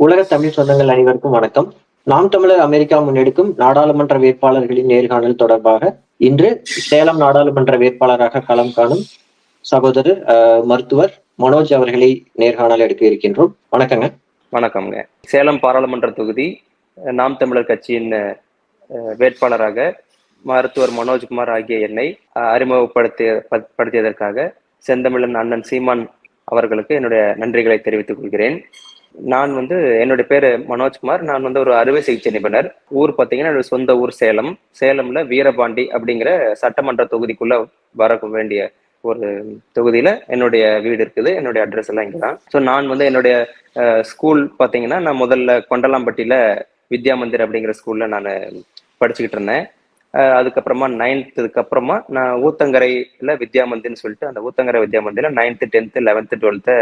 உலக தமிழ் சொந்தங்கள் அனைவருக்கும் வணக்கம். நாம் தமிழர் அமெரிக்கா முன்னெடுக்கும் நாடாளுமன்ற வேட்பாளர்களின் நேர்காணல் தொடர்பாக இன்று சேலம் நாடாளுமன்ற வேட்பாளராக களம் காணும் சகோதரர் மருத்துவர் மனோஜ் அவர்களை நேர்காணல் எடுக்க இருக்கின்றோம். வணக்கங்க. வணக்கம்ங்க. சேலம் பாராளுமன்ற தொகுதி அஹ், நாம் தமிழர் கட்சியின் வேட்பாளராக மருத்துவர் மனோஜ்குமார் ஆகிய என்னை அஹ், அறிமுகப்படுத்திய படுத்தியதற்காக செந்தமிழன் அண்ணன் சீமான் அவர்களுக்கு என்னுடைய நன்றிகளை தெரிவித்துக் கொள்கிறேன். நான் வந்து என்னுடைய பேரு மனோஜ்குமார். நான் வந்து ஒரு அறுவை சிகிச்சை நிபுணர். ஊர் பார்த்தீங்கன்னா என்னோட சொந்த ஊர் சேலம். சேலம்ல வீரபாண்டி அப்படிங்கிற சட்டமன்ற தொகுதிக்குள்ள வர வேண்டிய ஒரு தொகுதியில என்னுடைய வீடு இருக்குது. என்னுடைய அட்ரஸ் எல்லாம் இங்கே தான் ஸோ நான் வந்து என்னுடைய ஸ்கூல் பார்த்தீங்கன்னா நான் முதல்ல கொண்டலாம்பட்டியில வித்யா மந்திர் அப்படிங்கிற ஸ்கூல்ல நான் படிச்சுக்கிட்டு இருந்தேன். அதுக்கப்புறமா நைன்த்துக்கு அப்புறமா நான் ஊத்தங்கரையில் வித்யா மந்திர்னு சொல்லிட்டு அந்த ஊத்தங்கரை வித்யா மந்திரில் நைன்த்து டென்த்து லெவன்த்து டுவெல்த்து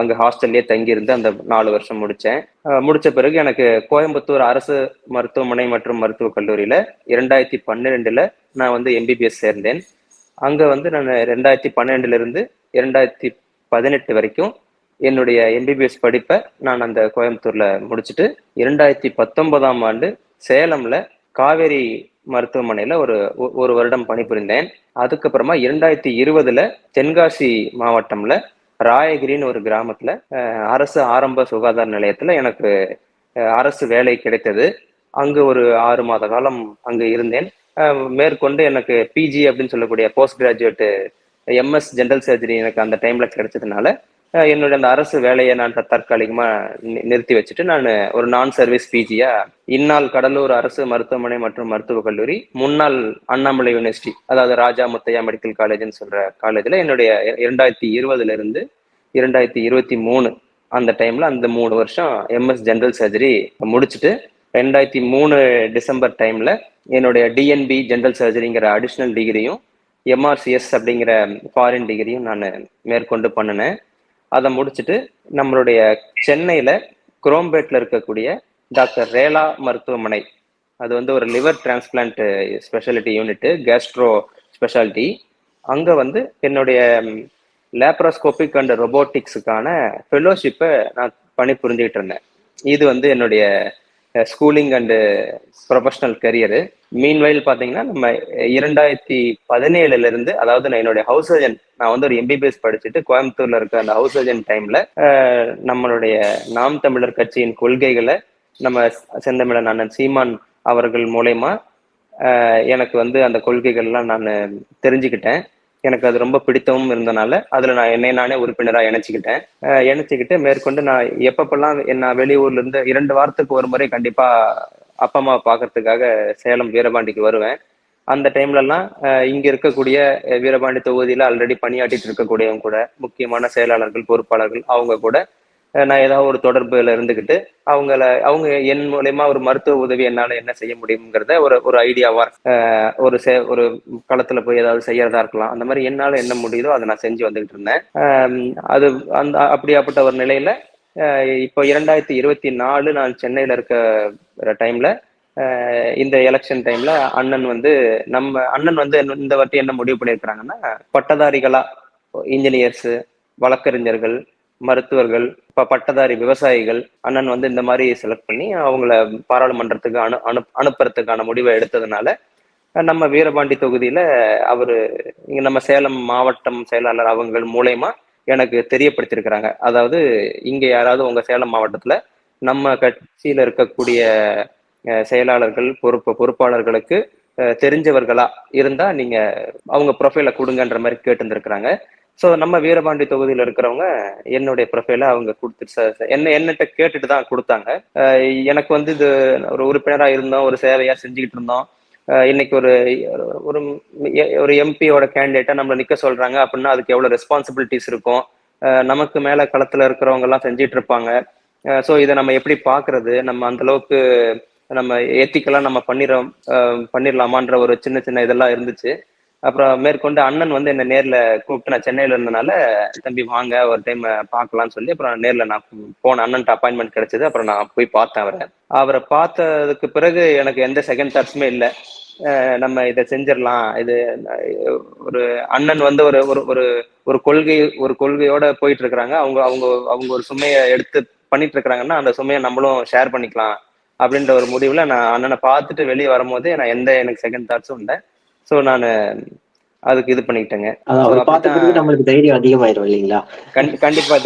அங்கே ஹாஸ்டல்லே தங்கியிருந்து அந்த நாலு வருஷம் முடித்தேன் முடித்த பிறகு எனக்கு கோயம்புத்தூர் அரசு மருத்துவமனை மற்றும் மருத்துவக் கல்லூரியில் இரண்டாயிரத்தி பன்னிரெண்டில் நான் வந்து எம்பிபிஎஸ் சேர்ந்தேன். அங்கே வந்து நான் ரெண்டாயிரத்தி பன்னெண்டுலேருந்து இரண்டாயிரத்தி பதினெட்டு வரைக்கும் என்னுடைய எம்பிபிஎஸ் படிப்பை நான் அந்த கோயம்புத்தூரில் முடிச்சுட்டு இரண்டாயிரத்தி பத்தொன்பதாம் ஆண்டு சேலமில் காவேரி மருத்துவமனையில ஒரு ஒ- ஒரு வருடம் பணிபுரிந்தேன். அதுக்கப்புறமா இரண்டாயிரத்தி இருபதுல தென்காசி மாவட்டம்ல ராயகிரின்னு ஒரு கிராமத்துல அரசு ஆரம்ப சுகாதார நிலையத்துல எனக்கு அரசு வேலை கிடைத்தது. அங்கு ஒரு ஆறு மாத காலம் அங்கு இருந்தேன். மேற்கொண்டு எனக்கு பிஜி அப்படின்னு சொல்லக்கூடிய post graduate MS general surgery எனக்கு அந்த டைம்ல கிடைச்சதுனால என்னுடைய அந்த அரசு வேலையை நான் தற்காலிகமா நி- நிறுத்தி வச்சுட்டு நான் ஒரு நான் சர்வீஸ் பிஜியா இந்நாள் கடலூர் அரசு மருத்துவமனை மற்றும் மருத்துவக் கல்லூரி முன்னாள் அண்ணாமலை யூனிவர்சிட்டி அதாவது ராஜா முத்தையா மெடிக்கல் காலேஜ்னு சொல்ற காலேஜ்ல என்னுடைய இரண்டாயிரத்தி இருபதுல இருந்து இரண்டாயிரத்தி இருபத்தி மூணு அந்த டைம்ல அந்த மூணு வருஷம் எம்எஸ் ஜென்ரல் சர்ஜரி முடிச்சுட்டு ரெண்டாயிரத்தி மூணு டிசம்பர் டைம்ல என்னுடைய டிஎன்பி ஜென்ரல் சர்ஜரிங்கிற அடிஷ்னல் டிகிரியும் எம்ஆர்சிஎஸ் அப்படிங்கிற ஃபாரின் டிகிரியும் நான் மேற்கொண்டு பண்ணினேன். அதை முடிச்சுட்டு நம்மளுடைய சென்னையில குரோம்பேட்ல இருக்கக்கூடிய டாக்டர் ரேலா மருத்துவமனை. அது வந்து ஒரு liver transplant speciality unit gastro speciality. அங்க வந்து என்னுடைய லேப்ரோஸ்கோபிக் அண்ட் ரொபோட்டிக்ஸுக்கான ஃபெலோஷிப்பை நான் பணி புரிஞ்சுக்கிட்டு இருந்தேன். இது வந்து என்னுடைய schooling and professional career. Meanwhile பார்த்தீங்கன்னா நம்ம இரண்டாயிரத்தி பதினேழுல இருந்து அதாவது நான் என்னுடைய ஹவுஸ் சர்ஜன் நான் வந்து ஒரு எம்பிபிஎஸ் படிச்சுட்டு கோயம்புத்தூர்ல இருக்க அந்த ஹவுஸ் சர்ஜன் டைம்ல நம்மளுடைய நாம் தமிழர் கட்சியின் கொள்கைகளை நம்ம செந்தமிழன் அண்ணன் சீமான் அவர்கள் மூலயமா எனக்கு வந்து அந்த கொள்கைகள்லாம் நான் தெரிஞ்சுக்கிட்டேன். எனக்கு அது ரொம்ப பிடித்தவும் இருந்தனால அதுல நான் என்னை நானே உறுப்பினராக இணைச்சிக்கிட்டேன். இணைச்சிக்கிட்டு மேற்கொண்டு நான் எப்பப்பெல்லாம் நான் வெளியூர்ல இருந்து இரண்டு வாரத்துக்கு ஒரு முறை கண்டிப்பா அப்பா அம்மாவை பார்க்கறதுக்காக சேலம் வீரபாண்டிக்கு வருவேன். அந்த டைம்லலாம் இங்கே இருக்கக்கூடிய வீரபாண்டி தொகுதியில ஆல்ரெடி பணியாற்றிட்டு இருக்கக்கூடியவங்க கூட முக்கியமான செயலாளர்கள் பொறுப்பாளர்கள் அவங்க கூட நான் ஏதாவது ஒரு தொடர்புல இருந்துக்கிட்டு அவங்கள அவங்க என் மூலயமா ஒரு மருத்துவ உதவி என்னால் என்ன செய்ய முடியுங்கிறத ஒரு ஒரு ஐடியாவாக ஒரு சே ஒரு களத்தில் போய் ஏதாவது செய்யறதா இருக்கலாம். அந்த மாதிரி என்னால் என்ன முடியுதோ அதை நான் செஞ்சு வந்துகிட்டு இருந்தேன். அது அந்த அப்படியாப்பட்ட ஒரு நிலையில இப்போ இரண்டாயிரத்தி இருபத்தி நாலு நான் சென்னையில் இருக்க டைம்ல இந்த எலெக்ஷன் டைம்ல அண்ணன் வந்து நம்ம அண்ணன் வந்து என்ன- இந்த வாட்டி என்ன முடிவு பண்ணியிருக்கிறாங்கன்னா பட்டதாரிகளா இன்ஜினியர்ஸ் வழக்கறிஞர்கள் மருத்துவர்கள் இப்போ பட்டதாரி விவசாயிகள் அண்ணன் வந்து இந்த மாதிரி செலக்ட் பண்ணி அவங்கள பாராளுமன்றத்துக்கு அனு அனு அனுப்புறதுக்கான முடிவை எடுத்ததுனால நம்ம வீரபாண்டி தொகுதியில அவரு இங்க நம்ம சேலம் மாவட்டம் செயலாளர் அவங்கள் மூலயமா எனக்கு தெரியப்படுத்தியிருக்கிறாங்க. அதாவது இங்கே யாராவது உங்க சேலம் மாவட்டத்தில் நம்ம கட்சியில இருக்கக்கூடிய செயலாளர்கள் பொறுப்பு பொறுப்பாளர்களுக்கு தெரிஞ்சவர்களா இருந்தா நீங்க அவங்க ப்ரொஃபைல கொடுங்கன்ற மாதிரி கேட்டுருந்துருக்குறாங்க. ஸோ நம்ம வீரபாண்டி தொகுதியில இருக்கிறவங்க என்னுடைய ப்ரொஃபைல அவங்க கொடுத்துட்டு என்ன என்னட்ட கேட்டுட்டு தான் கொடுத்தாங்க எனக்கு வந்து இது ஒரு உறுப்பினராக இருந்தோம் ஒரு சேவையாக செஞ்சுக்கிட்டு இருந்தோம். இன்னைக்கு ஒரு ஒரு ஒரு எம்பியோட கேண்டிடேட்டா நம்மள நிக்க சொல்றாங்க அப்படின்னா அதுக்கு எவ்வளவு ரெஸ்பான்சிபிலிட்டிஸ் இருக்கும்? அஹ், நமக்கு மேல களத்துல இருக்கிறவங்க எல்லாம் செஞ்சிட்டு இருப்பாங்க. ஸோ இதை நம்ம எப்படி பாக்குறது? நம்ம அந்த அளவுக்கு நம்ம ஏத்திக்கெல்லாம் நம்ம பண்ணிடுறோம் அஹ், பண்ணிடலாமான்ற ஒரு சின்ன சின்ன இதெல்லாம் இருந்துச்சு. அப்புறம் மேற்கொண்டு அண்ணன் வந்து என்ன நேர்ல கூப்பிட்டு நான் சென்னையில இருந்தனால தம்பி வாங்க ஒரு டைம் பார்க்கலாம்னு சொல்லி அப்புறம் நேர்ல நான் போன அண்ணன்ட்ட அப்பாயின்மெண்ட் கிடைச்சது. அப்புறம் நான் போய் பார்த்தேன் அவரை. அவரை பார்த்ததுக்கு பிறகு எனக்கு எந்த செகண்ட் தாட்ஸுமே இல்லை. நம்ம இதை செஞ்சிடலாம். இது ஒரு அண்ணன் வந்து ஒரு ஒரு ஒரு ஒரு கொள்கை ஒரு கொள்கையோட போயிட்டு இருக்கிறாங்க அவங்க அவங்க அவங்க ஒரு சுமையை எடுத்து பண்ணிட்டு இருக்கிறாங்கன்னா அந்த சுமையை நம்மளும் ஷேர் பண்ணிக்கலாம். அப்படின்ற ஒரு முடிவுல நான் அண்ணனை பார்த்துட்டு வெளியே வரும்போது நான் எந்த எனக்கு செகண்ட் தாட்ஸும் இல்லை. ஸோ நான் அதுக்கு இது பண்ணிக்கிட்டேங்க. பார்த்த நம்மளுக்கு தைரியம் அதிகமாயிரும் இல்லைங்களா? கண்டி- கண்டிப்பா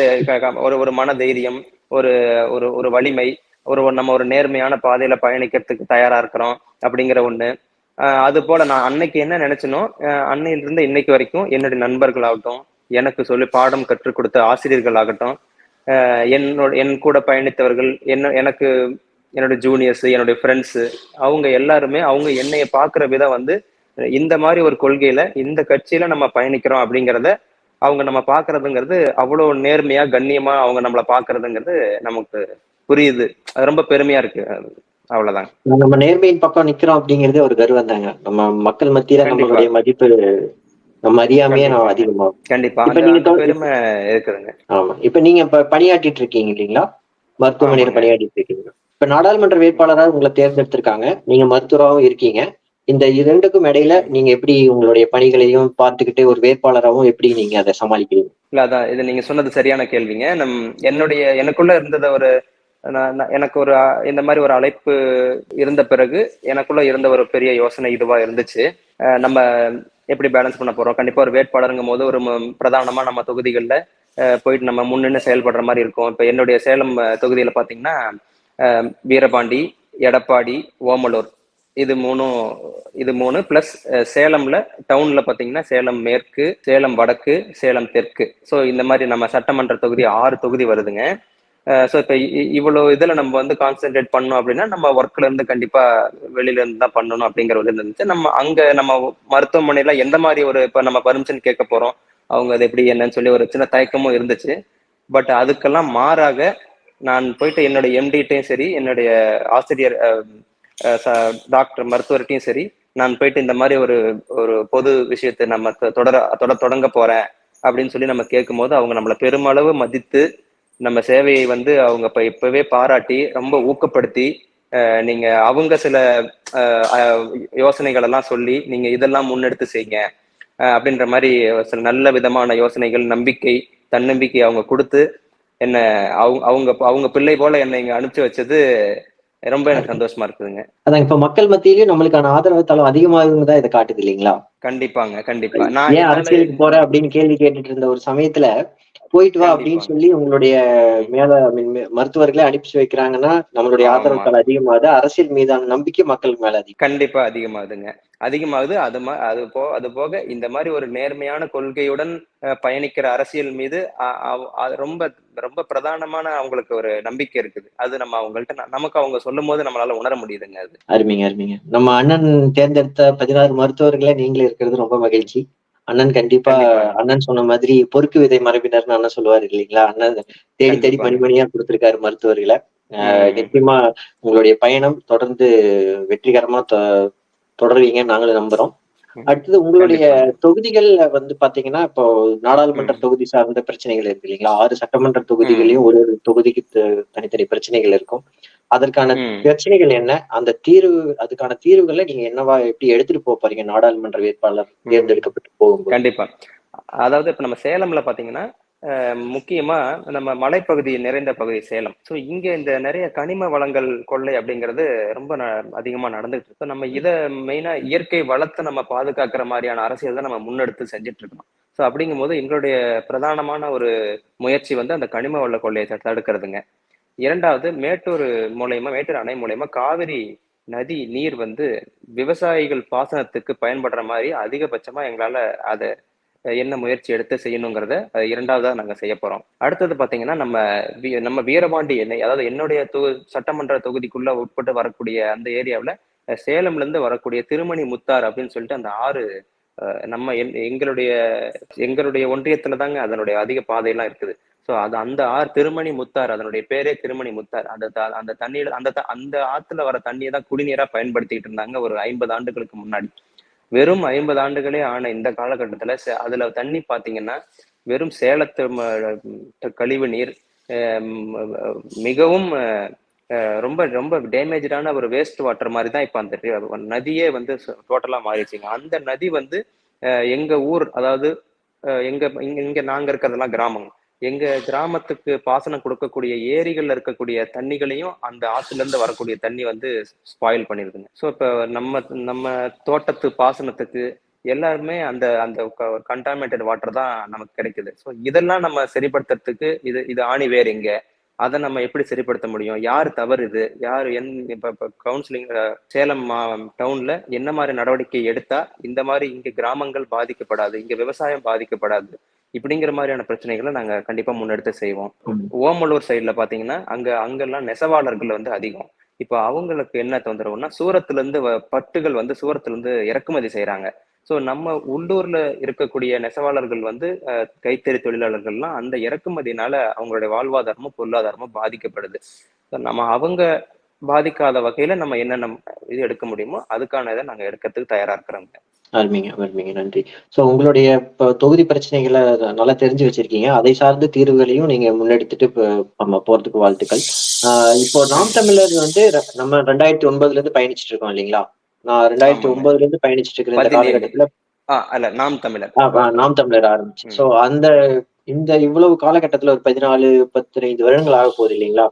ஒரு ஒரு மன தைரியம் ஒரு ஒரு ஒரு வலிமை ஒரு நம்ம ஒரு நேர்மையான பாதையில பயணிக்கிறதுக்கு தயாரா இருக்கிறோம் அப்படிங்கிற ஒண்ணு. அது போல நான் அன்னைக்கு என்ன நினைச்சனோ அன்னையிலிருந்து இன்னைக்கு வரைக்கும் என்னுடைய நண்பர்களாகட்டும் எனக்கு சொல்லி பாடம் கற்றுக் கொடுத்த ஆசிரியர்கள் ஆகட்டும் என்னோட என் கூட பயணித்தவர்கள் என்ன எனக்கு என்னோட ஜூனியர்ஸ் என்னுடைய ஃப்ரெண்ட்ஸ் அவங்க எல்லாருமே அவங்க என்னைய பாக்குற விதம் வந்து இந்த மாதிரி ஒரு கொள்கையில இந்த கட்சியில நம்ம பயணிக்கிறோம் அப்படிங்கிறத அவங்க நம்ம பாக்குறதுங்கிறது அவ்வளவு நேர்மையா கண்ணியமா அவங்க நம்மள பாக்குறதுங்கிறது நமக்கு புரியுது. அது ரொம்ப பெருமையா இருக்கு. அது அவ்வளவுதாங்க. நம்ம நேர்மையின் பக்கம் நிக்கிறோம் அப்படிங்கறதே ஒரு கர்வம் தாங்க. நம்ம மக்கள் மத்தியில. நம்மளுடைய மதிப்பு நம்ம அறியாமையே நம்ம கண்டிப்பா. அதிகமாகும். கண்டிப்பா. இப்ப நீங்க பெருமை இருக்குதுங்க. ஆமா. இப்ப நீங்க இப்ப பணியாற்றிட்டு இருக்கீங்க இல்லைங்களா? மருத்துவமனையில. பணியாற்றிட்டு இருக்கீங்க. இப்ப நாடாளுமன்ற வேட்பாளராக உங்களை தேர்ந்தெடுத்திருக்காங்க. நீங்க மருத்துவராகவும் இருக்கீங்க. இந்த இரண்டுக்கும் இடையில நீங்க எப்படி உங்களுடைய பணிகளையும் பார்த்துக்கிட்டு ஒரு வேட்பாளராகவும் எப்படி நீங்க அதை சமாளிக்கிறீங்க? இல்ல அதான் இது நீங்க சொன்னது சரியான கேள்விங்க. நம் என்னுடைய எனக்குள்ள இருந்தத ஒரு நான் எனக்கு ஒரு இந்த மாதிரி ஒரு அழைப்பு இருந்த பிறகு எனக்குள்ள இருந்த ஒரு பெரிய யோசனை இதுவா இருந்துச்சு. நம்ம எப்படி பேலன்ஸ் பண்ண போறோம்? கண்டிப்பா ஒரு வேட்பாளருங்கும் போது ஒரு பிரதானமா நம்ம தொகுதிகளில் போயிட்டு நம்ம முன்னின்னு செயல்படுற மாதிரி இருக்கும். இப்ப என்னுடைய சேலம் தொகுதியில பாத்தீங்கன்னா வீரபாண்டி எடப்பாடி ஓமலூர் இது மூணும் இது மூணு. பிளஸ் சேலம்ல டவுன்ல பாத்தீங்கன்னா சேலம் மேற்கு சேலம் வடக்கு சேலம் தெற்கு. ஸோ இந்த மாதிரி நம்ம சட்டமன்ற தொகுதி ஆறு தொகுதி வருதுங்க. ஸோ இப்போ இவ்வளோ இதில் நம்ம வந்து கான்சென்ட்ரேட் பண்ணோம் அப்படின்னா நம்ம ஒர்க்ல இருந்து கண்டிப்பா வெளியில இருந்து தான் பண்ணணும் அப்படிங்கிற ஒரு இது இருந்துச்சு. நம்ம அங்க நம்ம மருத்துவமனையில எந்த மாதிரி ஒரு இப்போ நம்ம பர்மிஷன் கேட்க போறோம் அவங்க அது எப்படி என்னன்னு சொல்லி ஒரு சின்ன தயக்கமும் இருந்துச்சு. பட் அதுக்கெல்லாம் மாறாக நான் போயிட்டு என்னுடைய எம்டிட்டையும் சரி என்னுடைய ஆசிரியர் டாக்டர் மருத்துவர்கிட்டையும் சரி நான் போயிட்டு இந்த மாதிரி ஒரு ஒரு பொது விஷயத்தை நம்ம தொ- தொடர தொட தொடங்க போறேன் அப்படின்னு சொல்லி நம்ம கேட்கும்போது அவங்க நம்மளை பெருமளவு மதித்து நம்ம சேவையை வந்து அவங்க இப்ப இப்பவே பாராட்டி ரொம்ப ஊக்கப்படுத்தி நீங்க அவங்க சில யோசனைகள் எல்லாம் சொல்லி நீங்க இதெல்லாம் முன்னெடுத்து செய்யுங்க. அப்படின்ற மாதிரி சில நல்ல விதமான யோசனைகள் நம்பிக்கை தன்னம்பிக்கை அவங்க கொடுத்து என்ன அவங்க அவங்க அவங்க பிள்ளை போல என்னை இங்க அனுப்பிச்சு வச்சது ரொம்ப எனக்கு சந்தோஷமா இருக்குதுங்க. அதான் இப்ப மக்கள் மத்தியிலயும் நம்மளுக்கான ஆதரவு தளம் அதிகமாகுதுன்னு தான் இதை காட்டுது இல்லைங்களா? கண்டிப்பாங்க கண்டிப்பா. நான் ஏன் அரசியலுக்கு போற அப்படின்னு கேள்வி கேட்டுட்டு இருந்த ஒரு சமயத்துல போயிட்டு வா அப்படின்னு கண்டிப்பா. உங்களுடைய மேல மருத்துவர்களை அனுப்பிச்சு வைக்கிறாங்கன்னா நம்மளுடைய ஆமா. ஆதரவு தளம் அதிகமாகுது அரசியல் மீதான நம்பிக்கை மக்கள் மேல அதிகம். கண்டிப்பா அதிகமாகுதுங்க. அதிகமாகுது அது அது போ அது போக இந்த மாதிரி ஒரு நேர்மையான கொள்கையுடன் பயணிக்கிற அரசியல் மீது ரொம்ப ரொம்ப பிரதானமான அவங்களுக்கு ஒரு நம்பிக்கை இருக்குது. அது நம்ம அவங்கள்ட்ட நமக்கு அவங்க சொல்லும் போது நம்மளால உணர முடியுதுங்க அது. அருமைங்க அருமைங்க. நம்ம அண்ணன் தேர்ந்தெடுத்த பதினாறு மருத்துவர்களே நீங்களே இருக்கிறது ரொம்ப மகிழ்ச்சி. அண்ணன் கண்டிப்பா. அண்ணன் சொன்ன மாதிரி பொறுக்கு விதை மரபினர்னு அண்ணன் சொல்லுவாரு இல்லைங்களா அண்ணன் தேடி தேடி. மணிமணியா கொடுத்திருக்காரு மருத்துவர்களை. நிச்சயமா உங்களுடைய பயணம் தொடர்ந்து வெற்றிகரமா தொடருவீங்கன்னு நாங்களும் நம்புறோம். அடுத்தது உங்களுடைய. தொகுதிகள்ல வந்து பாத்தீங்கன்னா இப்போ நாடாளுமன்ற. தொகுதி சார்ந்த பிரச்சனைகள் இருக்கு இல்லைங்களா ஆறு சட்டமன்ற தொகுதிகளையும் ஒரு ஒரு தொகுதிக்கு தனித்தனி பிரச்சனைகள் இருக்கும் அதற்கான. பிரச்சனைகள் என்ன அந்த தீர்வு அதுக்கான தீர்வுகளை நீங்க என்னவா எப்படி எடுத்துட்டு போக போறீங்க நாடாளுமன்ற வேட்பாளர். தேர்ந்தெடுக்கப்பட்டு போகும்போது கண்டிப்பா அதாவது இப்ப நம்ம சேலம்ல பாத்தீங்கன்னா முக்கியமாக முக்கியமா நம்ம மலைப்பகுதி நிறைந்த பகுதி சேலம். ஸோ இங்க இந்த நிறைய கனிம வளங்கள் கொள்ளை அப்படிங்கிறது ரொம்ப ந- அதிகமா நடந்துட்டு இருக்கு. நம்ம இதை மெயினா இயற்கை வளத்தை நம்ம பாதுகாக்கிற மாதிரியான அரசியல் தான் நம்ம முன்னெடுத்து செஞ்சுட்டு இருக்கோம் ஸோ அப்படிங்கும்போது எங்களுடைய பிரதானமான ஒரு முயற்சி வந்து அந்த கனிம வள கொள்ளையை தடுக்கிறதுங்க. இரண்டாவது மேட்டூர் மூலயமா மேட்டூர் அணை மூலயமா காவிரி நதி நீர் வந்து விவசாயிகள் பாசனத்துக்கு பயன்படுற மாதிரி அதிகபட்சமா எங்களால அதை என்ன முயற்சி எடுத்து செய்யணுங்கிறத இரண்டாவதாக இரண்டாவதா நாங்க செய்ய போறோம். அடுத்தது பாத்தீங்கன்னா நம்ம வீ- நம்ம வீரபாண்டி எண்ணெய் அதாவது என்னுடைய தொகு சட்டமன்ற தொகுதிக்குள்ள உட்பட்டு வரக்கூடிய அந்த ஏரியாவுல சேலம்லேருந்து சேலம்ல இருந்து வரக்கூடிய திருமணி முத்தார் அப்படின்னு சொல்லிட்டு அந்த ஆறு நம்ம என்- எங்களுடைய எங்களுடைய ஒன்றியத்துல தாங்க அதனுடைய அதிக பாதையெல்லாம் இருக்குது. ஸோ அது அந்த ஆறு திருமணி முத்தார் அதனுடைய பேரே திருமணி முத்தார். அந்த த- அந்த தண்ணியில அந்த அந்த ஆத்துல வர தண்ணியை தான் குடிநீரா பயன்படுத்திட்டு இருந்தாங்க ஒரு ஐம்பது ஆண்டுகளுக்கு முன்னாடி. வெறும் ஐம்பது ஆண்டுகளே ஆன இந்த காலகட்டத்துல சே- அதுல தண்ணி பாத்தீங்கன்னா வெறும் சேலத்து ம- கழிவு நீர் மிகவும் ரொம்ப ரொம்ப டேமேஜான ஒரு வேஸ்ட் வாட்டர் மாதிரி தான் இப்போ அந்த நதியே வந்து டோட்டலா மாறிடுச்சுங்க. அந்த நதி வந்து எங்க ஊர் அதாவது எங்க இங்க இங்க நாங்க இருக்கிறதெல்லாம் கிராமம் எங்க கிராமத்துக்கு பாசனம் கொடுக்கக்கூடிய ஏரிகள்ல இருக்கக்கூடிய தண்ணிகளையும் அந்த ஆற்றுல இருந்து வரக்கூடிய தண்ணி வந்து ஸ்பாயில் பண்ணிருதுங்க. ஸோ இப்போ நம்ம நம்ம தோட்டத்து பாசனத்துக்கு எல்லாருமே அந்த அந்த கண்டாமினேட்டட் வாட்டர் தான் நமக்கு கிடைக்குது. ஸோ இதெல்லாம் நம்ம சரிப்படுத்துறதுக்கு இது இது ஆணி வேர் எங்க? அதை நம்ம எப்படி சரிப்படுத்த முடியும்? யார் தவறு இது? யார் என் இப்போ இப்போ கவுன்சிலிங் சேலம் மா டவுன்ல என்ன மாதிரி நடவடிக்கை எடுத்தா இந்த மாதிரி இங்கே கிராமங்கள் பாதிக்கப்படாது இங்கே விவசாயம் பாதிக்கப்படாது இப்படிங்கிற மாதிரியான பிரச்சனைகளை நாங்க கண்டிப்பா முன்னெடுத்து செய்வோம். ஓமலூர் சைடுல பாத்தீங்கன்னா அங்க அங்கெல்லாம் நெசவாளர்கள் வந்து அதிகம். இப்ப அவங்களுக்கு என்ன தொந்தரவுன்னா சூரத்துல இருந்து வ- பட்டுகள் வந்து சூரத்துல இருந்து இறக்குமதி செய்யறாங்க ஸோ நம்ம உள்ளூர்ல இருக்கக்கூடிய நெசவாளர்கள் வந்து கைத்தறி தொழிலாளர்கள்லாம் அந்த இறக்குமதினால அவங்களுடைய வாழ்வாதாரமும் பொருளாதாரமும் பாதிக்கப்படுது. நம்ம அவங்க பாதிக்காத வகையில நம்ம என்னென்ன இது எடுக்க முடியுமோ அதுக்கான இதை நாங்க எடுக்கிறதுக்கு தயாரா இருக்கிறோங்க. அருமைங்க அருமைங்க நன்றி சோ உங்களுடைய இப்ப தொகுதி பிரச்சனைகளை நல்லா தெரிஞ்சு வச்சிருக்கீங்க அதை சார்ந்த தீர்வுகளையும் நீங்க முன்னெடுத்துட்டு நம்ம போறதுக்கு வாழ்த்துக்கள் இப்போ நாம் தமிழர் வந்து நம்ம ரெண்டாயிரத்தி ஒன்பதுல இருந்து பயணிச்சுட்டு இருக்கோம் இல்லைங்களா நான் ரெண்டாயிரத்தி. ஒன்பதுல இருந்து பயணிச்சுட்டு இருக்கிற இந்த. காலகட்டத்துல நாம் தமிழர் நாம் தமிழர் ஆரம்பிச்சு. சோ அந்த இந்த இவ்வளவு காலகட்டத்துல ஒரு பதினாலு பதினைந்து வருடங்கள் ஆக போகுது இல்லைங்களா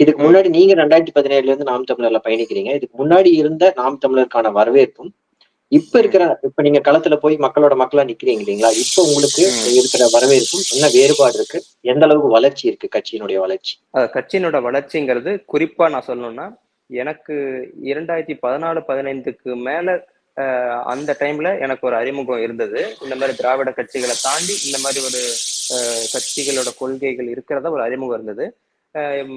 இதுக்கு. முன்னாடி நீங்க ரெண்டாயிரத்தி பதினேழுல இருந்து நாம் தமிழர்ல பயணிக்கிறீங்க இதுக்கு முன்னாடி இருந்த நாம் தமிழருக்கான வரவேற்பும் இப்ப இருக்கிற இப்ப நீங்க களத்துல போய் மக்களோட மக்களா நிக்கிறீங்க இல்லைங்களா? இப்ப உங்களுக்கு. இருக்கிற வரவேற்பும் என்ன வேறுபாடு இருக்கு? எந்த அளவுக்கு வளர்ச்சி இருக்கு கட்சியினுடைய வளர்ச்சி? கட்சியினோட வளர்ச்சிங்கிறது குறிப்பா நான் சொல்லணும்னா எனக்கு இரண்டாயிரத்தி பதினாலு பதினைந்துக்கு மேல அந்த டைம்ல எனக்கு ஒரு அறிமுகம் இருந்தது. இந்த மாதிரி திராவிட கட்சிகளை தாண்டி இந்த மாதிரி ஒரு அஹ், கட்சிகளோட கொள்கைகள் இருக்கிறதா ஒரு அறிமுகம் இருந்தது.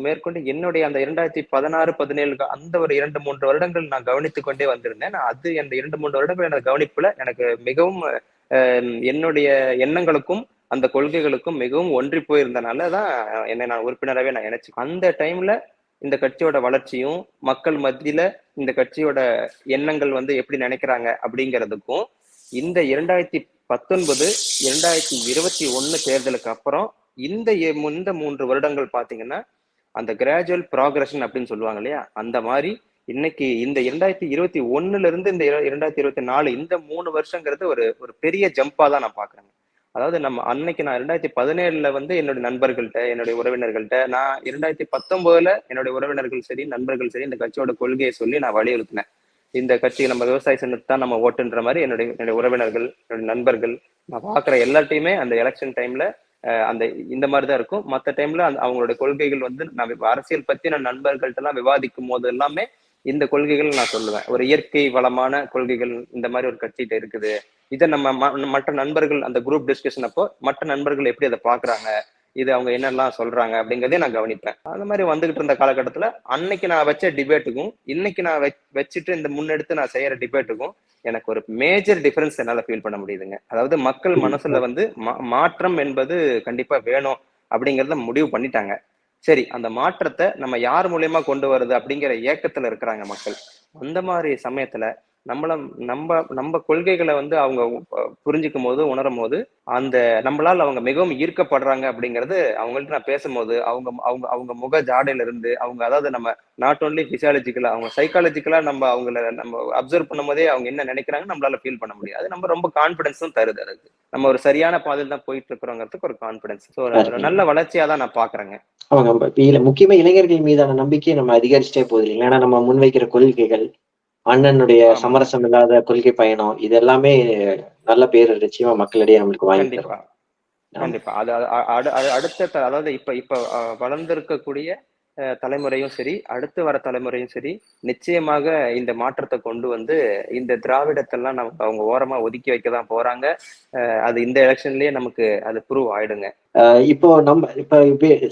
மேற்கொண்டு என்னுடைய அந்த இரண்டாயிரத்தி பதினாறு பதினேழு அந்த ஒரு இரண்டு மூன்று வருடங்கள் நான் கவனித்துக் கொண்டே வந்திருந்தேன். அது அந்த இரண்டு மூன்று வருடங்கள் எனது கவனிப்புல எனக்கு மிகவும் என்னுடைய எண்ணங்களுக்கும் அந்த கொள்கைகளுக்கும் மிகவும் ஒன்றி போயிருந்தனால தான் என்னை நான் உறுப்பினராகவே நான் நினைச்சு அந்த டைம்ல இந்த கட்சியோட வளர்ச்சியும் மக்கள் மத்தியில இந்த கட்சியோட எண்ணங்கள் வந்து எப்படி நினைக்கிறாங்க அப்படிங்கிறதுக்கும் இந்த இரண்டாயிரத்தி பத்தொன்பது இரண்டாயிரத்தி இருபத்தி ஒன்னு தேர்தலுக்கு அப்புறம் இந்த இந்த மூன்று வருடங்கள் பாத்தீங்கன்னா அந்த கிராஜுவல் ப்ராக்ரஷன் அப்படின்னு சொல்லுவாங்க இல்லையா? அந்த மாதிரி இன்னைக்கு இந்த இரண்டாயிரத்தி இருபத்தி ஒண்ணுல இருந்து இந்த இரண்டாயிரத்தி இருபத்தி நாலு இந்த மூணு வருஷங்கிறது ஒரு ஒரு பெரிய ஜம்பா தான் நான் பாக்குறேன் அதாவது நம்ம அன்னைக்கு நான் ரெண்டாயிரத்தி பதினேழுல வந்து என்னுடைய நண்பர்கள்ட்ட என்னுடைய உறவினர்கள்ட்ட நான் இரண்டாயிரத்தி பத்தொன்பதுல என்னுடைய உறவினர்கள் சரி நண்பர்கள் சரி இந்த கட்சியோட கொள்கையை சொல்லி நான் வலியுறுத்தினேன். இந்த கட்சி நம்ம விவசாய சின்னத்தை தான் நம்ம ஓட்டுன்ற மாதிரி என்னுடைய என்னுடைய உறவினர்கள் என்னுடைய நண்பர்கள் நான் பாக்குற எல்லாத்தையுமே அந்த எலெக்ஷன் டைம்ல அந்த இந்த மாதிரி தான் இருக்கும் மற்ற டைம்ல அந்த அவங்களோட கொள்கைகள் வந்து நான் அரசியல் பத்தி நான் நண்பர்கள்ட்ட எல்லாம் விவாதிக்கும் போது எல்லாமே இந்த கொள்கைகள் நான் சொல்லுவேன். ஒரு இயற்கை வளமான கொள்கைகள் இந்த மாதிரி ஒரு கட்சிகிட்ட இருக்குது. இதை நம்ம ம- மற்ற நண்பர்கள் அந்த குரூப் டிஸ்கஷன் அப்போ மற்ற நண்பர்கள் எப்படி அதை பாக்குறாங்க இது அவங்க என்னெல்லாம் சொல்றாங்க அப்படிங்கறதே நான் கவனிப்பேன். அந்த மாதிரி வந்துகிட்டு இருந்த காலகட்டத்துல அன்னைக்கு நான் வச்ச டிபேட்டுக்கும் இன்னைக்கு நான் வெச்- வச்சுட்டு இந்த முன்னெடுத்து நான் செய்யற டிபேட்டுக்கும் எனக்கு ஒரு மேஜர் டிஃபரன்ஸ் என்னால ஃபீல் பண்ண முடியுதுங்க. அதாவது மக்கள் மனசுல வந்து மா- மாற்றம் என்பது கண்டிப்பா வேணும் அப்படிங்கறத முடிவு பண்ணிட்டாங்க. சரி அந்த மாற்றத்தை நம்ம யார் மூலியமா கொண்டு வருது அப்படிங்கிற ஏக்கத்துல இருக்கிறாங்க மக்கள். அந்த மாதிரி சமயத்துல நம்மள நம்ம நம்ம கொள்கைகளை வந்து அவங்க புரிஞ்சுக்கும் போது உணரும் போது அந்த நம்மளால அவங்க மிகவும் ஈர்க்கப்படுறாங்க அப்படிங்கிறது அவங்கள்ட்ட நான் பேசும்போது அவங்க அவங்க அவங்க முக ஜாடையில இருந்து அவங்க அதாவது நம்ம நாட் ஓன்லி பிசியாலஜிக்கலா அவங்க சைக்காலஜிக்கலா நம்ம அவங்கள நம்ம அப்சர்வ் பண்ணும் போதே அவங்க என்ன நினைக்கிறாங்க நம்மளால ஃபீல் பண்ண முடியாது அது நம்ம ரொம்ப கான்பிடன்ஸும் தருது அதுக்கு. நம்ம ஒரு சரியான பாதையில் தான் போயிட்டு இருக்கிறோங்கிறதுக்கு ஒரு கான்பிடன்ஸ் ஸோ நல்ல வளர்ச்சியா தான் நான் பாக்குறேங்க. இல- முக்கியமா இளைஞர்கள் மீதான நம்பிக்கை நம்ம அதிகரிச்சுட்டே போகுது இல்லைங்களா? ஏன்னா நம்ம முன்வைக்கிற கொள்கைகள் அண்ணனுடைய. சமரசம் இல்லாத கொள்கை பயணம் இது எல்லாமே நல்ல பேர் நிச்சயமா மக்களிடையே நம்மளுக்கு வாங்கி கண்டிப்பா. அது அடுத்த அதாவது இப்ப இப்ப வளர்ந்திருக்கக்கூடிய தலைமுறையும் சரி அடுத்து வர தலைமுறையும் சரி நிச்சயமாக இந்த மாற்றத்தை கொண்டு வந்து இந்த திராவிடத்தெல்லாம் நம்ம அவங்க ஓரமா ஒதுக்கி வைக்க தான் போறாங்க அது இந்த எலெக்ஷன்லயே நமக்கு அது ப்ரூவ் ஆயிடுங்க. இப்போ நம்ம இப்ப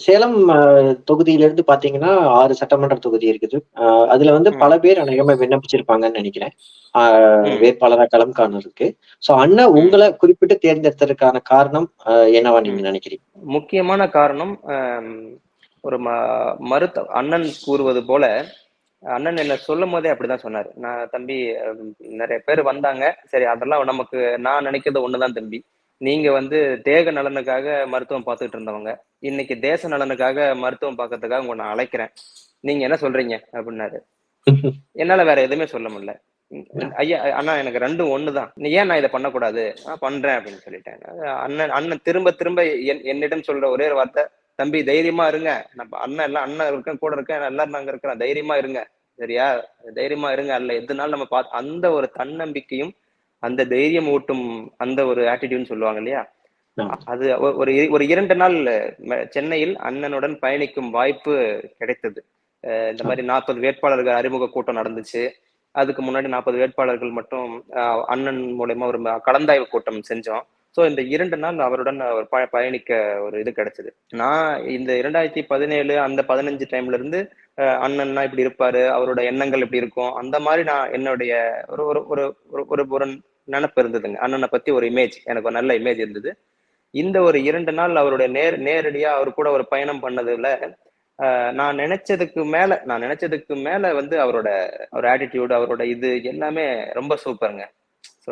சேலம் அஹ், தொகுதியில இருந்து பாத்தீங்கன்னா ஆறு சட்டமன்ற தொகுதி இருக்குது. அஹ், அதுல வந்து. பல பேர் அநேகமா விண்ணப்பிச்சிருப்பாங்கன்னு நினைக்கிறேன். அஹ், ம். வேட்பாளரா களம் காணறதுக்கு. சோ அண்ணன் உங்களை குறிப்பிட்டு தேர்ந்தெடுத்ததுக்கான காரணம் என்னவா நீங்க நினைக்கிறீங்க? முக்கியமான காரணம் ஒரு ம மருத்துவ அண்ணன் கூறுவது போல அண்ணன் என்ன சொல்லும் போதே அப்படிதான் சொன்னாரு. நான் தம்பி நிறைய பேர் வந்தாங்க. சரி அதெல்லாம் நமக்கு நான் நினைக்கிறது ஒண்ணுதான் தம்பி. நீங்க வந்து தேக நலனுக்காக மருத்துவம் பார்த்துட்டு இருந்தவங்க. இன்னைக்கு தேச நலனுக்காக மருத்துவம் பார்க்கறதுக்காக உங்களை நான் அழைக்கிறேன். நீங்க என்ன சொல்றீங்க? அப்படின்னாரு. என்னால வேற எதுவுமே சொல்ல முடியல. ஐயா அண்ணா எனக்கு ரெண்டும் ஒண்ணுதான். நீ ஏன் நான் இதை பண்ணக்கூடாது? நான் பண்றேன் அப்படின்னு சொல்லிட்டேன். அண்ணன் அண்ணன் திரும்ப திரும்ப என் என்னிடம் சொல்ற ஒரே வார்த்தை தம்பி தைரியமா இருங்க. நம்ம அண்ணன் எல்லாம் அண்ணன் இருக்கேன் கூட இருக்கேன் எல்லாரும் நாங்க இருக்கிறோம். தைரியமா இருங்க. சரியா? தைரியமா இருங்க. அல்ல எதுனாலும் நம்ம பார்த்து அந்த ஒரு தன்னம்பிக்கையும் அந்த தைரியம் ஊட்டும் அந்த ஒரு ஆட்டிடியூட்னு சொல்லுவாங்க இல்லையா. அது ஒரு ஒரு இரண்டு நாள் சென்னையில் அண்ணனுடன் பயணிக்கும் வாய்ப்பு கிடைத்தது. இந்த மாதிரி நாற்பது வேட்பாளர்கள் அறிமுக கூட்டம் நடந்துச்சு. அதுக்கு முன்னாடி நாற்பது வேட்பாளர்கள் மட்டும் அண்ணன் மூலயமா ஒரு கலந்தாய்வு கூட்டம் செஞ்சோம். ஸோ இந்த இரண்டு நாள் அவருடன் அவர் ப பயணிக்க ஒரு இது கிடைச்சது. நான் இந்த இரண்டாயிரத்தி பதினேழு அந்த பதினஞ்சு டைம்ல இருந்து அண்ணன்னா இப்படி இருப்பாரு அவரோட எண்ணங்கள் இப்படி இருக்கும் அந்த மாதிரி நான் என்னுடைய ஒரு ஒரு ஒரு ஒரு ஒரு நினப்பு இருந்ததுங்க. அண்ணனை பத்தி ஒரு இமேஜ் எனக்கு ஒரு நல்ல இமேஜ் இருந்தது. இந்த ஒரு இரண்டு நாள் அவருடைய நேர் நேரடியா அவர் கூட ஒரு பயணம் பண்ணதுல நான் நினைச்சதுக்கு மேல நான் நினைச்சதுக்கு மேல வந்து அவரோட அவர் ஆட்டிடியூட் அவரோட இது எல்லாமே ரொம்ப சூப்பருங்க ஸோ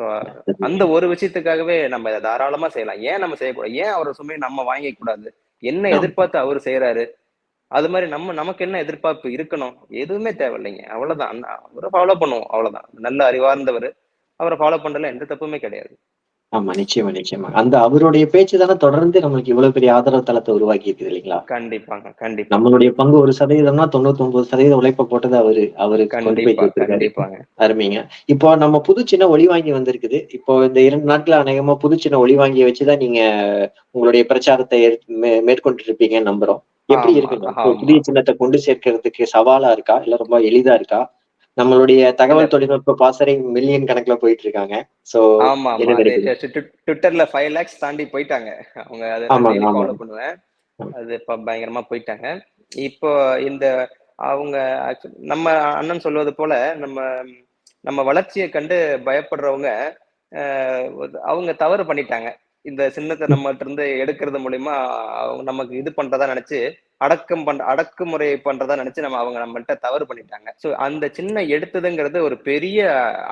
அந்த ஒரு விஷயத்துக்காகவே நம்ம இதை தாராளமா செய்யலாம். ஏன் நம்ம செய்யக்கூடாது? ஏன் அவரை சுமையை நம்ம வாங்கிக்க கூடாது என்ன. எதிர்பார்த்து அவர் செய்யறாரு அது மாதிரி நம்ம நமக்கு என்ன எதிர்பார்ப்பு இருக்கணும்? எதுவுமே தேவையில்லைங்க. அவ்வளவுதான். அவரை ஃபாலோ பண்ணுவோம். அவ்வளவுதான். நல்ல அறிவார்ந்தவர். அவரை ஃபாலோ பண்றதுல எந்த தப்புமே கிடையாது. ஆமா நிச்சயமா நிச்சயமா. அந்த அவருடைய பேச்சு தானே தொடர்ந்து நம்மளுக்கு இவ்வளவு பெரிய ஆதரவு தளத்தை உருவாக்கி இருக்குது இல்லைங்களா? கண்டிப்பாங்க கண்டிப்பா. நம்மளுடைய பங்கு ஒரு சதவீதம்னா தொண்ணூத்தி ஒன்பது சதவீத உழைப்ப போட்டது அவரு அவரு. கண்டிப்பாங்க. அருமைங்க. இப்போ நம்ம புது சின்ன ஒளி வாங்கி வந்திருக்குது. இப்போ இந்த இரண்டு நாட்கள் அநேகமா புது சின்ன ஒளி வாங்கியை வச்சுதான் நீங்க உங்களுடைய பிரச்சாரத்தை மேற்கொண்டு இருப்பீங்கன்னு நம்புறோம். எப்படி ஆமா. புதிய சின்னத்தை கொண்டு சேர்க்கறதுக்கு சவாலா இருக்கா? இல்ல ரொம்ப எளிதா இருக்கா? நம்மளுடைய தகவல் தொழில்நுட்ப பாசறை மில்லியன் கணக்குல போயிட்டு இருக்காங்க சோ ஆமா. ட்விட்டர்ல ஃபைவ் லேக்ஸ் தாண்டி போயிட்டாங்க. அவங்க அதை. ஃபாலோ பண்ணுவேன். அது இப்ப பயங்கரமா போயிட்டாங்க. இப்போ இந்த அவங்க நம்ம அண்ணன் சொல்வது போல நம்ம நம்ம வளர்ச்சியை கண்டு பயப்படுறவங்க அவங்க தவறு பண்ணிட்டாங்க. இந்த சின்னத்தை நம்மகிட்ட இருந்து எடுக்கிறது மூலியமா அவங்க நமக்கு இது பண்றதா நினைச்சு அடக்கம் பண்ற அடக்குமுறை பண்றதா நினைச்சு நம்ம அவங்க நம்மள்ட்ட தவறு பண்ணிட்டாங்க. சோ அந்த சின்ன எடுத்ததுங்கிறது ஒரு பெரிய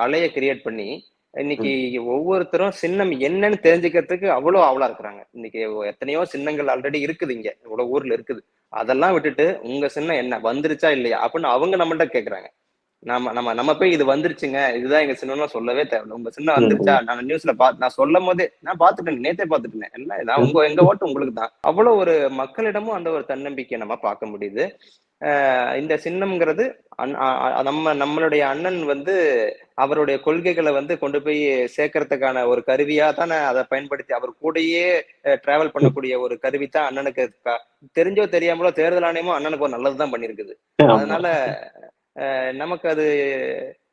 அலைய கிரியேட் பண்ணி இன்னைக்கு ஒவ்வொருத்தரும் சின்னம் என்னன்னு தெரிஞ்சுக்கிறதுக்கு அவ்வளவு ஆவலா இருக்கிறாங்க. இன்னைக்கு எத்தனையோ சின்னங்கள் ஆல்ரெடி இருக்குது இங்க. இவ்வளவு ஊர்ல இருக்குது. அதெல்லாம் விட்டுட்டு உங்க சின்னம் என்ன? வந்துருச்சா இல்லையா? அப்படின்னு அவங்க நம்மள்ட்ட கேக்குறாங்க. நாம நம்ம நம்ம போய் இது வந்துருச்சுங்க. இதுதான் எங்க சின்னம்லாம் சொல்லவே தேவையில்ல. உங்க சின்னம் வந்துருச்சா? நான் நியூஸ்ல பா நான் சொல்லும் போதே நான் பாத்துட்டேன் நேத்தே பாத்துட்டேன் எல்லாம் நான் உங்க எங்க ஓட்டு உங்களுக்கு தான். அவ்வளவு ஒரு மக்களிடமும் அந்த ஒரு தன்னம்பிக்கையை நம்ம பார்க்க முடியுது. இந்த சின்னம்ங்கிறது நம்ம நம்மளுடைய அண்ணன் வந்து அவருடைய கொள்கைகளை வந்து கொண்டு போய் சேர்க்கறதுக்கான ஒரு கருவியா தானே அதை பயன்படுத்தி அவர் கூடயே டிராவல் பண்ணக்கூடிய ஒரு கருவி தான் அண்ணனுக்கு தெரிஞ்சோ தெரியாமலோ தேர்தல் ஆணையமும் அண்ணனுக்கு ஒரு நல்லதுதான் பண்ணியிருக்குது. ஆமா. அதனால நமக்கு அது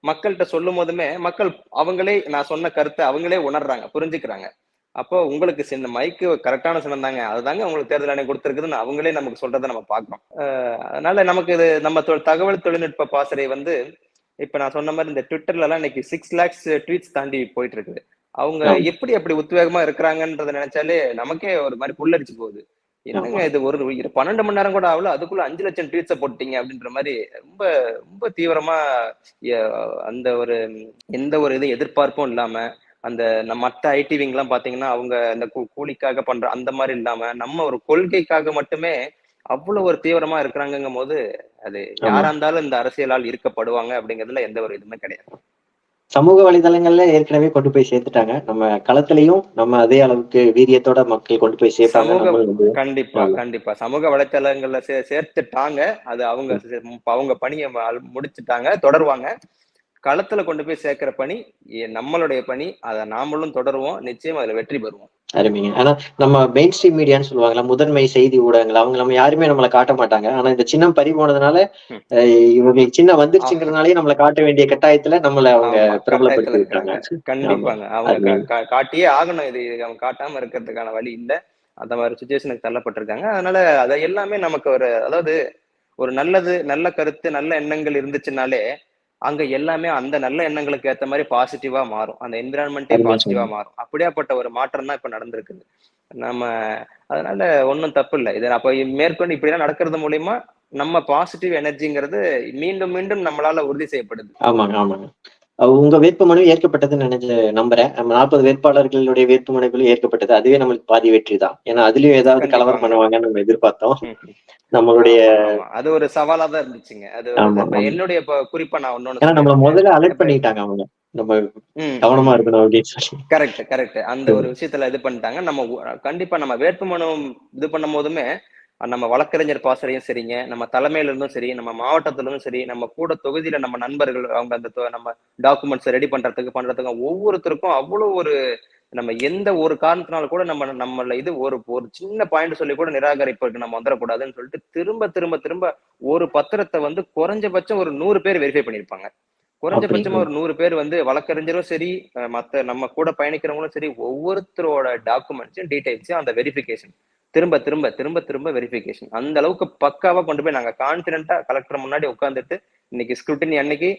மக்கள்கிட்ட சொல்லும் போதுமே மக்கள் அவங்களே நான் சொன்ன கருத்தை அவங்களே உணர்றாங்க புரிஞ்சுக்கிறாங்க. அப்போ உங்களுக்கு சின்ன மைக்கு கரெக்டான சின்னம் தாங்க. அதுதாங்க உங்களுக்கு தேர்தல் ஆணையம் கொடுத்துருக்குதுன்னு அவங்களே நமக்கு சொல்றதை நம்ம பார்க்கிறோம். அதனால நமக்கு இது நம்ம தகவல் தொழில்நுட்ப பாசறை வந்து இப்ப நான் சொன்ன மாதிரி இந்த ட்விட்டர்ல எல்லாம் இன்னைக்கு சிக்ஸ் லேக்ஸ் ட்வீட்ஸ் தாண்டி போயிட்டு இருக்குது. அவங்க. எப்படி அப்படி உத்வேகமா இருக்கிறாங்கன்றத நினைச்சாலே நமக்கே ஒரு மாதிரி புல்லரிச்சு போகுது. என்னங்க இது ஒரு பன்னெண்டு மணி நேரம் கூட ஆகல அதுக்குள்ள அஞ்சு லட்சம் ட்வீட்ஸை போட்டீங்க அப்படின்ற மாதிரி ரொம்ப ரொம்ப தீவிரமா அந்த ஒரு எந்த ஒரு இது எதிர்பார்ப்பும் இல்லாம அந்த நம்ம மற்ற ஐடி விங்லாம் பாத்தீங்கன்னா அவங்க அந்த கூலிக்காக பண்ற அந்த மாதிரி இல்லாம நம்ம ஒரு கொள்கைக்காக மட்டுமே அவ்வளவு ஒரு தீவிரமா இருக்கிறாங்கங்கும் போது அது. யாரா இருந்தாலும் இந்த அரசியலால் ஈர்க்கப்படுவாங்க அப்படிங்கிறதுல எந்த ஒரு இதுவுமே கிடையாது சமூக வலைதளங்கள்ல ஏற்கனவே கொண்டு போய் சேர்த்துட்டாங்க. நம்ம களத்திலையும் நம்ம அதே அளவுக்கு வீரியத்தோட மக்கள் கொண்டு போய் நம்புவோம். கண்டிப்பா. கண்டிப்பா. சமூக வலைத்தளங்கள்ல சே சேர்த்துட்டாங்க. அது அவங்க அவங்க பணியை முடிச்சுட்டாங்க தொடருவாங்க. களத்துல கொண்டு போய் சேர்க்கிற பணி நம்மளுடைய பணி. அதை நாமளும் தொடருவோம். நிச்சயம் அதுல வெற்றி பெறுவோம். அருமைங்க. ஆனா நம்ம மெயின் ஸ்ட்ரீம் மீடியான்னு சொல்லுவாங்கல்ல முதன்மை செய்தி ஊடகங்கள் அவங்க நம்ம யாருமே நம்மளை காட்ட மாட்டாங்க. ஆனா இந்த சின்னம் பறி போனதுனால இவங்களுக்கு சின்ன வந்துருச்சுங்கிறதுனாலயே நம்மளை காட்ட வேண்டிய கட்டாயத்துல நம்மள அவங்க பிரபலப்படுத்தி இருக்காங்க. கண்டிப்பாங்க. அவங்க காட்டியே ஆகணும். இது அவங்க காட்டாம இருக்கிறதுக்கான வழி இல்ல. அந்த மாதிரி சுச்சுவேஷனுக்கு தள்ளப்பட்டிருக்காங்க. அதனால அதை எல்லாமே நமக்கு ஒரு அதாவது ஒரு நல்லது நல்ல கருத்து நல்ல எண்ணங்கள் இருந்துச்சுனாலே அங்க எல்லாமே அந்த நல்ல எண்ணங்களுக்கு ஏத்த மாதிரி பாசிட்டிவா மாறும். அந்த என்விரான்மெண்டே அருமையா பாசிட்டிவா மாறும். அப்படியாப்பட்ட ஒரு மாற்றம் தான் இப்ப நடந்திருக்குது. நம்ம அதனால ஒன்றும் தப்பு இல்லை. இது அப்ப மேற்கொண்டு இப்படிலாம் நடக்கிறது மூலியமா நம்ம பாசிட்டிவ் எனர்ஜிங்கிறது மீண்டும் மீண்டும் நம்மளால உறுதி செய்யப்படுது. ஆமாங்க ஆமாங்க. உங்க வேட்புமனு ஏற்கப்பட்டதுன்னு நினைச்சு நம்புறேன் நாற்பது வேட்பாளர்களுடைய வேட்புமனுக்களும் ஏற்கப்பட்டது அதுவே நம்மளுக்கு பாதி வெற்றி தான் ஏன்னா அதுலயும் ஏதாவது. கலவரம் பண்ணுவாங்கன்னு நம்ம எதிர்பார்த்தோம். நம்மளுடைய. அது ஒரு சவாலா தான் இருந்துச்சுங்க அது. என்னுடைய குறிப்பா நான் ஒன்னொன்னு நம்மள. முதல்ல அலர்ட் பண்ணிட்டாங்க அவங்க நம்ம கவனமா. இருக்கணும் அப்படின்னு சொல்லி கரெக்ட் கரெக்ட் அந்த ஒரு விஷயத்துல இது பண்ணிட்டாங்க நம்ம கண்டிப்பா நம்ம வேட்புமனு இது பண்ணும் போதுமே நம்ம வழக்கறிஞர் பாசறையும் சரிங்க நம்ம தலைமையில இருந்தும் சரி நம்ம மாவட்டத்துல இருந்தும் சரி நம்ம கூட தொகுதியில நம்ம நண்பர்கள் அவங்க அந்த நம்ம டாக்குமெண்ட்ஸ் ரெடி பண்றதுக்கு பண்றதுக்கு ஒவ்வொருத்தருக்கும் அவ்வளவு ஒரு நம்ம எந்த ஒரு காரணத்தினால கூட நம்ம நம்மள இது ஒரு ஒரு சின்ன பாயிண்ட் சொல்லி கூட நிராகரிப்புக்கு நம்ம வந்துடக்கூடாதுன்னு சொல்லிட்டு திரும்ப திரும்ப திரும்ப ஒரு பத்திரத்தை வந்து குறைஞ்சபட்சம் ஒரு நூறு பேர் வெரிஃபை பண்ணிருப்பாங்க குறைஞ்சபட்சமா ஒரு நூறு பேர் வந்து வழக்கறிஞரும் சரி மத்த நம்ம கூட பயணிக்கிறவங்களும் சரி ஒவ்வொருத்தரோட டாக்குமெண்ட்ஸும் டீடைல்ஸையும் அந்த வெரிஃபிகேஷன் திரும்ப திரும்ப திரும்ப திரும்ப வெரிஃபிகேஷன் அந்த அளவுக்கு பக்காவா கொண்டு போய் நாங்க கான்பிடண்டா கலெக்டர் முன்னாடி உட்காந்துட்டு இன்னைக்கு ஸ்க்ரூட்டினி அன்னைக்கு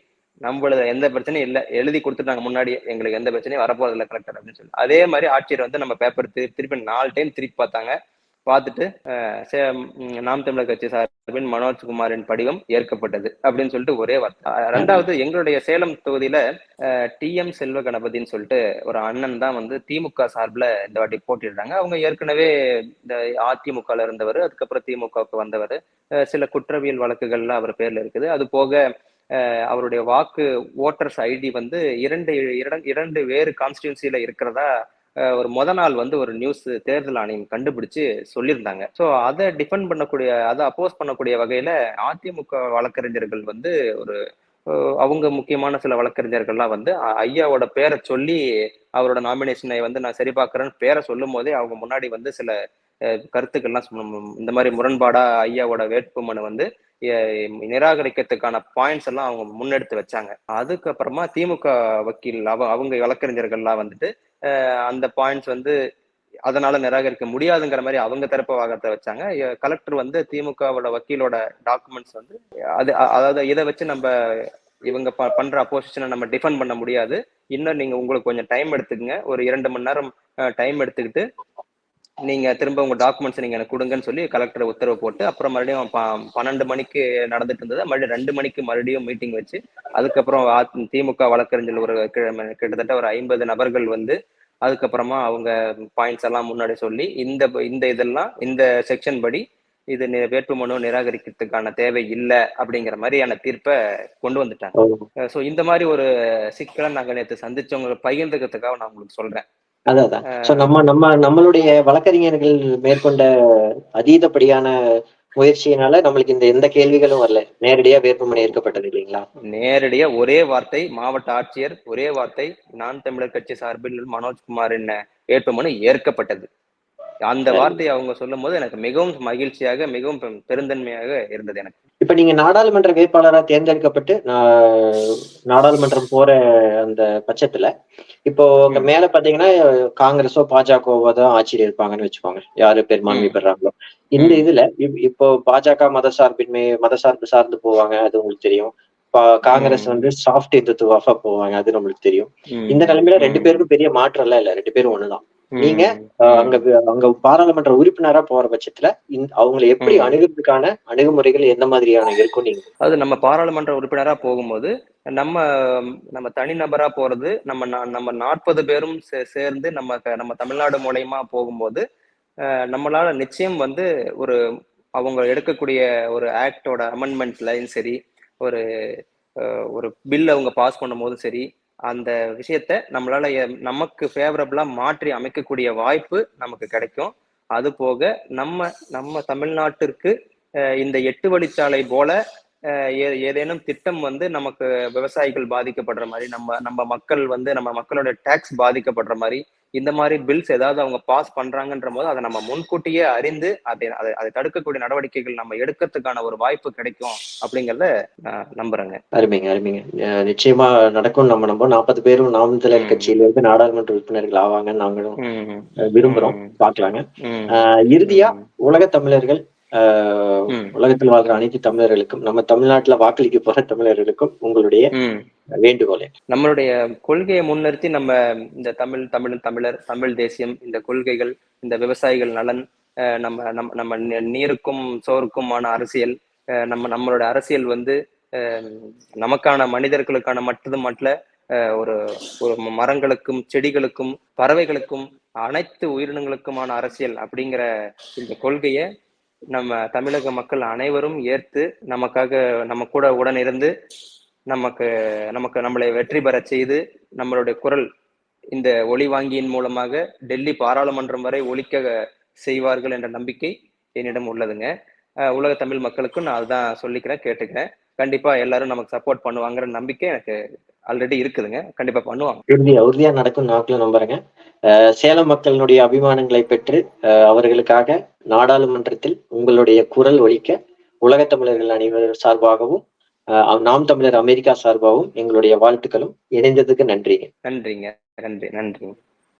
நம்மளது எந்த பிரச்சனையும் இல்ல. எழுதி கொடுத்துட்டாங்க முன்னாடி எங்களுக்கு எந்த பிரச்சனையும் வரப்போறது இல்ல கலெக்டர் அப்படின்னு சொல்லி. அதே மாதிரி ஆட்சியர் வந்து நம்ம பேப்பர் திருப்பி நாலு டைம் திருப்பி பார்த்தாங்க. பார்த்துட்டு நாம் தமிழர் கட்சி சார்பின் மனோஜ்குமாரின் படிவம் ஏற்கப்பட்டது அப்படின்னு சொல்லிட்டு ஒரே வார்த்தை. ரெண்டாவது எங்களுடைய சேலம் தொகுதியில டி. எம். செல்வ கணபதின்னு சொல்லிட்டு ஒரு அண்ணன் தான் வந்து திமுக சார்பில் இந்த வாட்டி போட்டிடுறாங்க அவங்க ஏற்கனவே இந்த அதிமுகல இருந்தவர் அதுக்கப்புறம் திமுகவுக்கு வந்தவர். சில குற்றவியல் வழக்குகள்லாம் அவர் பேர்ல இருக்குது. அது போக அவருடைய வாக்கு ஓட்டர்ஸ் ஐடி வந்து இரண்டு இரண்டு வேறு கான்ஸ்டியூன்சியில இருக்கிறதா ஒரு முத நாள் வந்து ஒரு நியூஸ் தேர்தல் ஆணையம் கண்டுபிடிச்சு சொல்லியிருந்தாங்க. ஸோ அதை டிஃபெண்ட் பண்ணக்கூடிய அதை அப்போஸ் பண்ணக்கூடிய வகையில அதிமுக வழக்கறிஞர்கள் வந்து ஒரு அவங்க முக்கியமான சில வழக்கறிஞர்கள்லாம் வந்து ஐயாவோட பேரை சொல்லி அவரோட நாமினேஷனை வந்து நான் சரி பார்க்கறேன்னு பேரை சொல்லும் போதே அவங்க முன்னாடி வந்து சில கருத்துக்கள்லாம் இந்த மாதிரி முரண்பாடா ஐயாவோட வேட்புமனு வந்து நிராகரிக்கிறதுக்கான பாயிண்ட்ஸ் எல்லாம் அவங்க முன்னெடுத்து வச்சாங்க. அதுக்கப்புறமா திமுக வக்கீல் அவ அவங்க வழக்கறிஞர்கள்லாம் வந்துட்டு அந்த பாயிண்ட்ஸ் வந்து அதனால நிராகரிக்க முடியாதுங்கிற மாதிரி அவங்க தரப்பு வாகத்தை வச்சாங்க. கலெக்டர் வந்து திமுகவோட வக்கீலோட டாக்குமெண்ட்ஸ் வந்து அது அதாவது இதை வச்சு நம்ம இவங்க ப- பண்ற அப்போசிஷனை நம்ம டிஃபெண்ட் பண்ண முடியாது. இன்னும் நீங்க உங்களுக்கு கொஞ்சம் டைம் எடுத்துக்கங்க. ஒரு இரண்டு மணி நேரம் டைம் எடுத்துக்கிட்டு நீங்க திரும்ப உங்க டாக்குமெண்ட்ஸ் நீங்க எனக்கு கொடுங்கன்னு சொல்லி கலெக்டர் உத்தரவு போட்டு அப்புறம் மறுபடியும் பன்னெண்டு மணிக்கு நடந்துட்டு இருந்தது. மறுபடியும் ரெண்டு மணிக்கு மறுபடியும் மீட்டிங் வச்சு அதுக்கப்புறம் திமுக வழக்கறிஞர் ஒரு கிட்டத்தட்ட ஒரு ஐம்பது நபர்கள் வந்து அதுக்கப்புறமா அவங்க பாயிண்ட்ஸ் எல்லாம் முன்னாடி சொல்லி இந்த இந்த இதெல்லாம் இந்த செக்ஷன் படி இது வேட்புமனு நிராகரிக்கிறதுக்கான தேவை இல்லை அப்படிங்கிற மாதிரியான தீர்ப்பை கொண்டு வந்துட்டாங்க. ஸோ இந்த மாதிரி ஒரு சிக்கலை நாங்க நேற்று சந்திச்சவங்களை பகிர்ந்துக்கிறதுக்காக நான் உங்களுக்கு சொல்றேன். அதான் சோ நம்ம நம்ம நம்மளுடைய வழக்கறிஞர்கள் மேற்கொண்ட அதீதப்படியான முயற்சியினால நம்மளுக்கு இந்த எந்த கேள்விகளும் வரல. நேரடியா வேட்புமனு ஏற்கப்பட்டது இல்லைங்களா? நேரடியா ஒரே வார்த்தை மாவட்ட ஆட்சியர் ஒரே வார்த்தை நான் தமிழர் கட்சி சார்பில் மனோஜ்குமாரின் வேட்புமனு ஏற்கப்பட்டது. அந்த வார்த்தையை அவங்க சொல்லும் போது எனக்கு மிகவும் மகிழ்ச்சியாக மிகவும் பெருந்தன்மையாக இருந்தது எனக்கு இப்ப நீங்க நாடாளுமன்ற வேட்பாளரா தேர்ந்தெடுக்கப்பட்டு நாடாளுமன்றம் போற அந்த பட்சத்துல இப்போ அங்க ம். மேல பாத்தீங்கன்னா காங்கிரஸோ பாஜகவோ தான் ஆட்சியில் இருப்பாங்கன்னு வச்சுக்கோங்க யாரு பெரும்பான்மை. பெறாங்களோ இந்த. இதுல இப்- இப்போ பாஜக மதசார்பின்மை மதசார்பு சார்ந்து போவாங்க அது உங்களுக்கு தெரியும் காங்கிரஸ். வந்து சாஃப்ட் இந்துத்துவாஃபா போவாங்க அது நம்மளுக்கு தெரியும். இந்த நிலைமையில ரெண்டு. பேருக்கும் பெரிய மாற்றம் எல்லாம் இல்ல ரெண்டு பேரும் ஒண்ணுதான். நீங்க அங்க அங்க பாராளுமன்ற உறுப்பினரா போற பட்சத்துல அவங்களை எப்படி. அணுகுறதுக்கான அணுகுமுறைகள் எந்த மாதிரியான இருக்கும் நீங்க அது நம்ம பாராளுமன்ற உறுப்பினரா போகும்போது நம்ம நம்ம தனிநபரா போறது நம்ம நம்ம நாற்பது பேரும் சேர்ந்து நம்ம நம்ம தமிழ்நாடு மூலயமா போகும்போது நம்மளால நிச்சயம் வந்து ஒரு அவங்க எடுக்கக்கூடிய ஒரு ஆக்டோட அமெண்ட்மெண்ட்லயும் சரி ஒரு ஒரு பில் அவங்க பாஸ் பண்ணும்போதும் சரி அந்த விஷயத்த நம்மளால எ- நமக்கு ஃபேவரபிளா மாற்றி அமைக்கக்கூடிய வாய்ப்பு நமக்கு கிடைக்கும். அது போக நம்ம நம்ம தமிழ்நாட்டிற்கு இந்த எட்டு வழிச்சாலை போல ஏதேனும் திட்டம் வந்து நமக்கு விவசாயிகள் பாதிக்கப்படுற மாதிரி நம்ம நம்ம மக்கள் வந்து நம்ம மக்களோட டேக்ஸ் பாதிக்கப்படுற மாதிரி இந்த மாதிரி பில்ஸ் ஏதாவது அவங்க பாஸ் பண்றாங்கன்ற போது அதை நம்ம முன்கூட்டியே அறிந்து அதை அதை அதை தடுக்கக்கூடிய நடவடிக்கைகள் நம்ம எடுக்கிறதுக்கான ஒரு வாய்ப்பு கிடைக்கும் அப்படிங்கறத நம்புறேங்க. அருமைங்க அருமைங்க. நிச்சயமா நடக்கும் நம்ம நம்ம நாற்பது பேரும் நாம். கட்சியில இருந்து நாடாளுமன்ற உறுப்பினர்கள் ஆவாங்கன்னு நாங்களும் விரும்புறோம் அஹ், இறுதியா உலக தமிழர்கள். உலகத்தில் வாழ்ற அனைத்து தமிழர்களுக்கும் நம்ம தமிழ்நாட்டுல வாக்களிக்க போற தமிழர்களுக்கும் உங்களுடைய. வேண்டுகோளே நம்மளுடைய கொள்கையை முன்னிறுத்தி நம்ம இந்த தமிழ் தமிழ் தமிழர் தமிழ் தேசியம் இந்த கொள்கைகள் இந்த விவசாயிகள் நலன் நம்ம நம்ம நம்ம நீருக்கும் சோறுக்குமான அரசியல் நம்ம நம்மளோட அரசியல் வந்து நமக்கான மனிதர்களுக்கான மட்டும் அஹ், ஒரு ஒரு மரங்களுக்கும் செடிகளுக்கும் பறவைகளுக்கும் அனைத்து உயிரினங்களுக்குமான அரசியல் அப்படிங்கிற இந்த கொள்கையை நம்ம தமிழக மக்கள் அனைவரும் ஏற்று நமக்காக நம்ம கூட உடன் இருந்து நமக்கு நமக்கு நம்மளை வெற்றி பெறச் செய்து நம்மளுடைய குரல் இந்த ஒளி வாங்கியின் மூலமாக டெல்லி பாராளுமன்றம் வரை ஒலிக்க செய்வார்கள் என்ற நம்பிக்கை என்னிடம் உள்ளதுங்க. உலக தமிழ் மக்களுக்கும் நான் அதுதான் சொல்லிக்கிறேன் கேட்டுக்கிறேன். கண்டிப்பா எல்லாரும் நமக்கு சப்போர்ட் பண்ணுவாங்கிற நம்பிக்கை எனக்கு ஆல்ரெடி இருக்குதுங்க. கண்டிப்பா பண்ணுவாங்க. உறுதியா உறுதியா நடக்கும் நாட்களும் நம்புறேங்க. சேலம் மக்களினுடைய அபிமானங்களை பெற்று அவர்களுக்காக நாடாளுமன்றத்தில் உங்களுடைய குரல் ஒலிக்க உலகத் தமிழர்கள் அனைவரும் சார்பாகவும் நாம் தமிழர் அமெரிக்கா சார்பாகவும் எங்களுடைய வாழ்த்துக்களும் இணைந்ததுக்கு நன்றிங்க. நன்றிங்க. நன்றி நன்றிங்க.